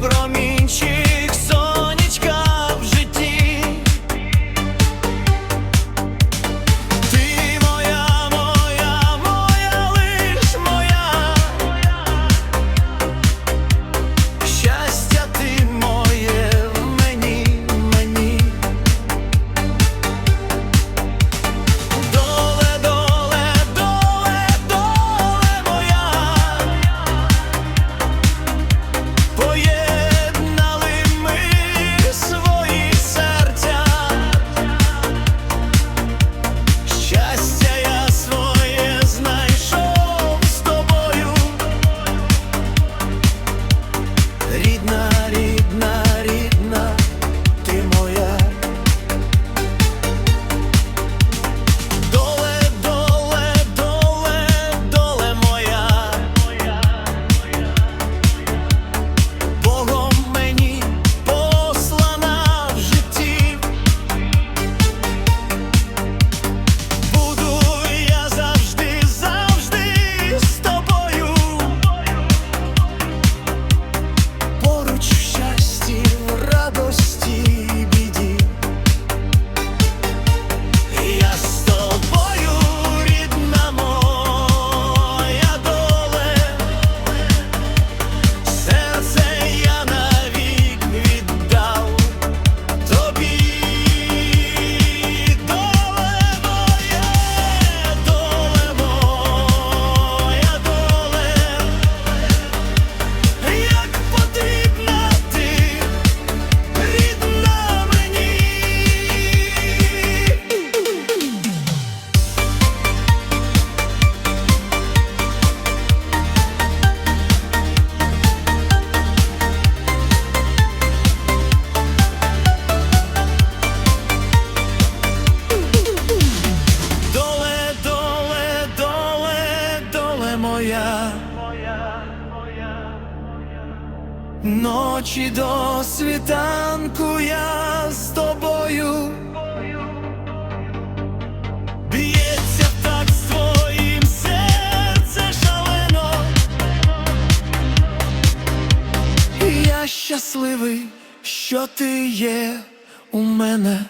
δρόμοι. моя, моя, моя ночі до світанку я з тобою. Я щасливий, що ти є у мене.